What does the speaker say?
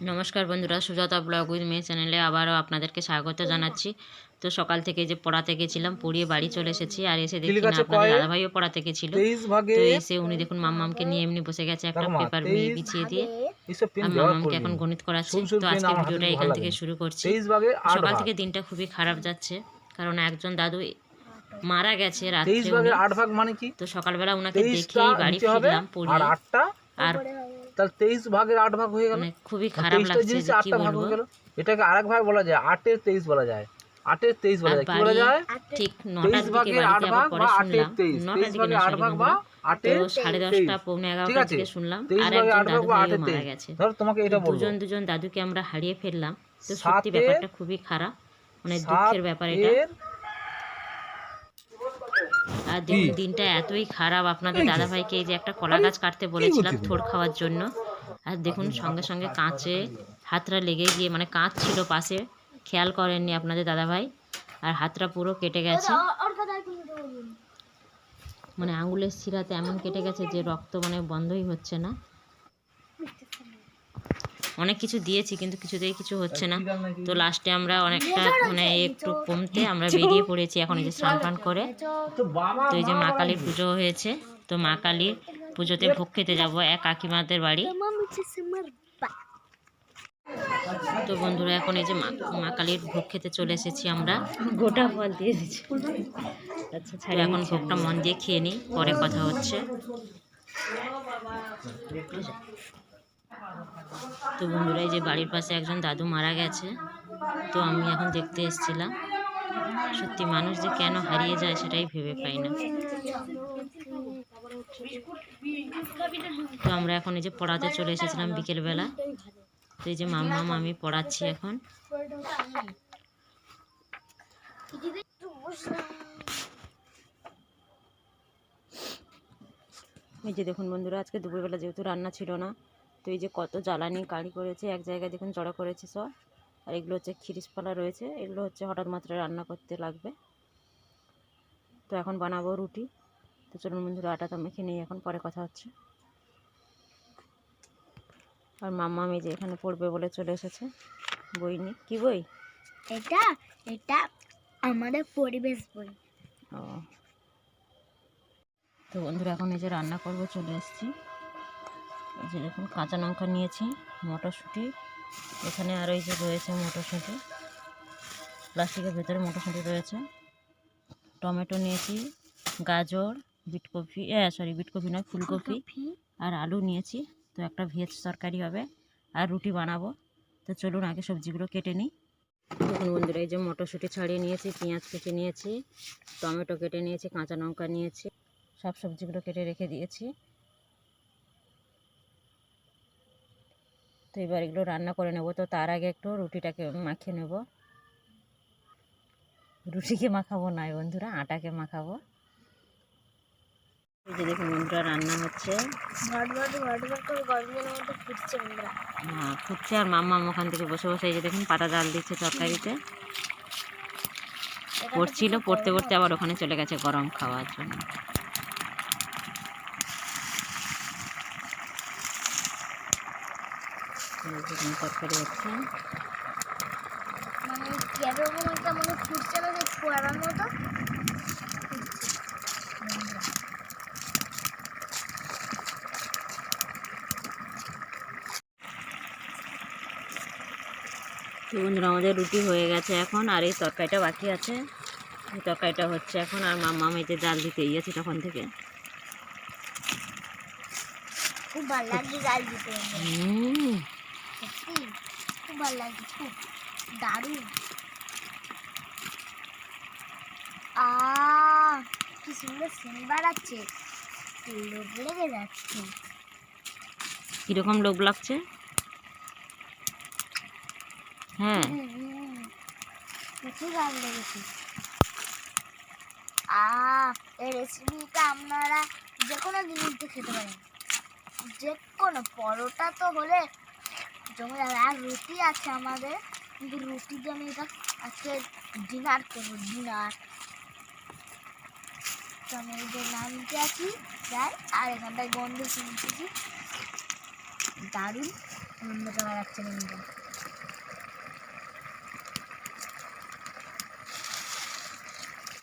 নমস্কার বন্ধুরা Sujata blog with মে চ্যানেলে আবারও আপনাদেরকে স্বাগত জানাচ্ছি। তো সকাল থেকে যে পড়াতে গেছিলাম পড়িয়ে বাড়ি চলে এসেছি আর এসে দেখি না আপনাদের? দাদাভাইও পড়াতে গেছিল। তো এসে উনি দেখুন মাম্মামকে নিয়ে এমনি বসে গেছে একটা পেপার তেইশ বিছিয়ে দিয়ে। আর মাম্মামকে এখন গণিত করাচ্ছে। তো আজকে ভিডিওটা এখান থেকে শুরু করছি। সকাল থেকে দিনটা খুবই খারাপ যাচ্ছে কারণ একজন দাদু মারা গেছে রাত্রে মানে তো সকালবেলা ওনাকে দেখেই বাড়ি ফিরলাম পড়িয়ে। আর তাহলে তেইশ ভাগের আট ভাগ হয়ে গেল। মানে খুবই খারাপ লাগছে জিনিস যে কি আটটা ভাগ বলব? হয়ে গেল। এটাকে আরেক ভাগ বলা যায় আটের তেইশ বলা যায়। আটের তেইশ বলা যায়। কি বলা যায়? তেইশ ভাগের আট ভাগ বা আটের শুনলাম। তেইশ। তেইশ দিকে ভাগে না আট ভাগ বা আটের সাড়ে দশটা পৌনে আছে। দিকে শুনলাম। আর একজন দাদু মারা গেছে। ধর তোমাকে এটা বলব। দুজন দুজন দাদুকে আমরা হারিয়ে ফেললাম। তো সত্যি ব্যাপারটা খুবই খারাপ। মানে দুঃখের ব্যাপার এটা। আর দেখুন দিনটা এতই খারাপ আপনাদের দাদা ভাইকে এই যে একটা কলা গাছ কাটতে বলেছিলাম থোড় খাওয়ার জন্য। আর দেখুন সঙ্গে সঙ্গে কাঁচে হাতটা লেগে গিয়ে মানে কাঁচ ছিল পাশে খেয়াল করেননি আপনাদের দাদা ভাই আর হাতটা পুরো কেটে গেছে। মানে আঙুলের শিরাতে এমন কেটে গেছে যে রক্ত মানে বন্ধই হচ্ছে না। অনেক কিছু দিয়েছি কিন্তু কিছুতেই কিছু হচ্ছে না। তো লাস্টে আমরা অনেকটা মানে একটু কমতে আমরা বেরিয়ে পড়েছি এখন এই যে স্নান ফান করে। তো। এই যে মা কালীর পুজো হয়েছে তো মা কালীর পুজোতে ভোগ খেতে যাব এক কাকিমাদের বাড়ি। তো বন্ধুরা এখন এই যে মা মা কালীর ভোগ খেতে চলে এসেছি আমরা। গোটা ফল দিয়ে দিচ্ছি আচ্ছা এখন ভোগটা মন দিয়ে খেয়ে নিই পরে কথা হচ্ছে। তো বন্ধুরা, এই যে বাড়ির পাশে একজন দাদু মারা গেছে, তো আমি এখন দেখতে এসেছিলাম। সত্যি মানুষ যে কেন হারিয়ে যায় সেটাই ভেবে পাই না। তো আমরা এখন এই যে পড়াতে চলে এসেছিলাম বিকেলবেলা। তো এই যে মাম্মা, মামি পড়াচ্ছি এখন। এই যে দেখুন বন্ধুরা, আজকে দুপুরবেলা যেহেতু রান্না ছিল না তো এই যে কত জ্বালানি কারি করেছে এক জায়গায় দেখুন জড়ো করেছে সব। আর এগুলো হচ্ছে খিরিসপালা রয়েছে এগুলো হচ্ছে হঠাৎ মাত্রায় রান্না করতে লাগবে। তো এখন বানাবো রুটি। তো চলুন বন্ধুরা আটাটা মেখে নিই এখন পরে কথা হচ্ছে। আর মাম্মা আমি যে এখানে পড়বে বলে চলে এসেছে বই নি কি বই? এটা এটা আমাদের পরিবেশ বই। ও। তো বন্ধুরা এখন এই যে রান্না করব চলে এসেছি। এই যে দেখুন কাঁচা লঙ্কা নিয়েছি মটরশুঁটি। এখানে আরও এই যে রয়েছে মটরশুঁটি। প্লাস্টিকের ভেতরে মটরশুঁটি রয়েছে। টমেটো নিয়েছি গাজর বিটকপি হ্যাঁ সরি বিটকপি নয় ফুলকপি। আর আলু নিয়েছি। তো একটা ভেজ তরকারি হবে আর রুটি বানাবো। তো চলুন আগে সবজিগুলো কেটে নিই। দেখুন বন্ধুরা এই যে মটরশুঁটি ছাড়িয়ে নিয়েছি পেঁয়াজ কেটে নিয়েছি টমেটো কেটে নিয়েছি কাঁচা লঙ্কা নিয়েছি সব সবজিগুলো কেটে রেখে দিয়েছি। তো এবার এগুলো রান্না করে নেব। তো তার আগে একটু রুটিটাকে মাখিয়ে নেব। রুটিকে মাখাবো নয় বন্ধুরা আটাকে মাখাবো। এই যে দেখুন বন্ধুরা রান্না হচ্ছে। হ্যাঁ, ফুটছে আর মাম্মা ওখান থেকে বসে বসে এই যে দেখুন পাতা জাল দিচ্ছে তরকারিতে। পড়ছিল পড়তে পড়তে আবার ওখানে চলে গেছে গরম খাওয়ার জন্য। যে তরকারি হচ্ছে মানে একটা মানে ফুটছে না যে ফোয়ারার মতো? তো বন্ধুরা আমাদের রুটি হয়ে গেছে এখন আর এই তরকারিটা বাকি আছে। এই তরকারিটা হচ্ছে এখন আর মাম্মা মেয়েতে জাল দিতে গিয়েছে তখন থেকে। খুব ভালো লাগছে জাল দিতে। খুব ভালো লাগছে খুব। দারুণ। আ কি সুন্দর সেন বাড়াচ্ছে লোক লেগে যাচ্ছে। কীরকম লোভ লাগছে? হ্যাঁ। হুম, হুম। প্রচুর ভালো লেগেছে। আ এই রেসিপিটা আপনারা যে কোনো জিনিস দিয়ে খেতে পারেন। যে কোনো পরোটা তো হলে আর রুটি আছে আমাদের। কিন্তু রুটি দিয়ে আমি এটা আজকে ডিনার করব, ডিনার। তো আমি নামতে আছি যাই। আর এখানটায় গন্ধ শুনতেছি। দারুণ বন্ধুরা